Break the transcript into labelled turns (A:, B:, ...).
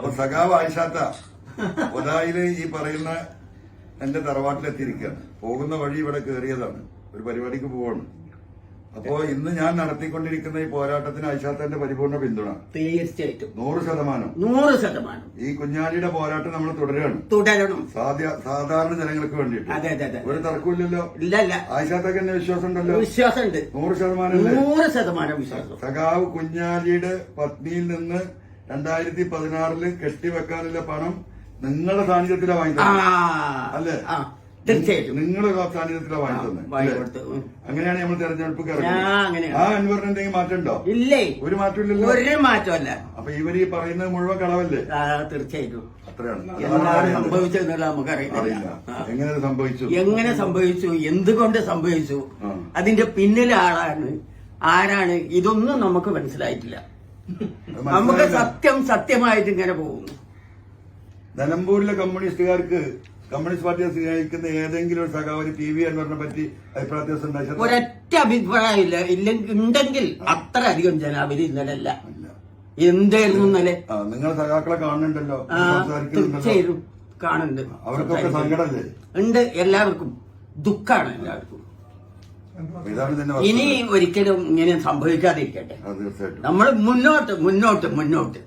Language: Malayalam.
A: അപ്പൊ സഖാവ് ആയിഷാത്ത ഒതായിൽ ഈ പറയുന്ന എന്റെ തറവാട്ടിലെത്തിയിരിക്കുകയാണ്. പോകുന്ന വഴി ഇവിടെ കയറിയതാണ്. ഒരു പരിപാടിക്ക് പോവാണ്. അപ്പോ ഇന്ന് ഞാൻ നടത്തിക്കൊണ്ടിരിക്കുന്ന ഈ പോരാട്ടത്തിന് ഐഷാത്തന്റെ പരിപൂർണ പിന്തുണ.
B: തീർച്ചയായിട്ടും.
A: നൂറ് ശതമാനം.
B: നൂറ് ശതമാനം.
A: ഈ കുഞ്ഞാലിയുടെ പോരാട്ടം നമ്മൾ തുടരുകയാണ്.
B: തുടരണം.
A: സാധ്യ സാധാരണ ജനങ്ങൾക്ക് വേണ്ടിയിട്ട്.
B: അതെ അതെ അതെ.
A: ഒരു തർക്കമില്ലല്ലോ
B: ഇല്ല ഇല്ല.
A: ആയിഷാത്തൊക്കെ എന്നെ വിശ്വാസം ഉണ്ടല്ലോ
B: വിശ്വാസമുണ്ട്.
A: നൂറ് ശതമാനം?
B: നൂറ് ശതമാനം വിശ്വാസം.
A: സഖാവ് കുഞ്ഞാലിയുടെ പത്നിയിൽ നിന്ന് രണ്ടായിരത്തി പതിനാറിൽ കെട്ടിവെക്കാനുള്ള പണം നിങ്ങളുടെ സാന്നിധ്യത്തിലാ വാങ്ങി അല്ലേ?
B: ആ തീർച്ചയായിട്ടും.
A: നിങ്ങളുടെ സാന്നിധ്യത്തിലാ വാങ്ങിത്തത്
B: വാങ്ങി കൊടുത്തു ഉം.
A: അങ്ങനെയാണ് നമ്മൾ തെരഞ്ഞെടുപ്പ്
B: ആ,
A: അൻവറിന് എന്തെങ്കിലും മാറ്റം ഉണ്ടോ
B: ഇല്ലേ?
A: ഒരു മാറ്റമില്ലല്ലോ
B: ഒരു മാറ്റമല്ല
A: അപ്പൊ ഇവർ ഈ പറയുന്നത് മുഴുവൻ കളവല്ലേ?
B: തീർച്ചയായിട്ടും.
A: അത്രയാണ്.
B: സംഭവിച്ചതെന്നുള്ള നമുക്കറിയില്ല.
A: എങ്ങനെ സംഭവിച്ചു?
B: എങ്ങനെ സംഭവിച്ചു? എന്തുകൊണ്ട് സംഭവിച്ചു? അതിന്റെ പിന്നിലെ ആളാണ് ആരാണ്? ഇതൊന്നും നമുക്ക് മനസ്സിലായിട്ടില്ല. നമുക്ക് സത്യം സത്യമായിട്ട് ഇങ്ങനെ പോകുന്നു.
A: നിലമ്പൂരിലെ കമ്മ്യൂണിസ്റ്റുകാർക്ക് കമ്മ്യൂണിസ്റ്റ് പാർട്ടിയെ സ്നേഹിക്കുന്ന ഏതെങ്കിലും ഒരു സഖാവ് പി വി അൻവറിനെ പറ്റി അഭിപ്രായ വ്യത്യാസം?
B: ഒരൊറ്റ അഭിപ്രായമില്ല ഇല്ലെങ്കിൽ ഉണ്ടെങ്കിൽ അത്ര അധികം ജനാവലി ഇന്നലെ അല്ല
A: ഇല്ല.
B: എന്തായിരുന്നു ഇന്നലെ?
A: സഹാക്കളെ നിങ്ങൾ സഖാക്കളെ കാണുന്നുണ്ടല്ലോ.
B: തീർച്ചയായും കാണുന്നുണ്ട്.
A: അവർക്കൊക്കെ സങ്കടമല്ലേ?
B: ഉണ്ട്. എല്ലാവർക്കും ദുഃഖാണ് എല്ലാവർക്കും. ഇനി ഒരിക്കലും ഇങ്ങനെ സംഭവിക്കാതിരിക്കട്ടെ. നമ്മൾ മുന്നോട്ട് മുന്നോട്ട് മുന്നോട്ട്.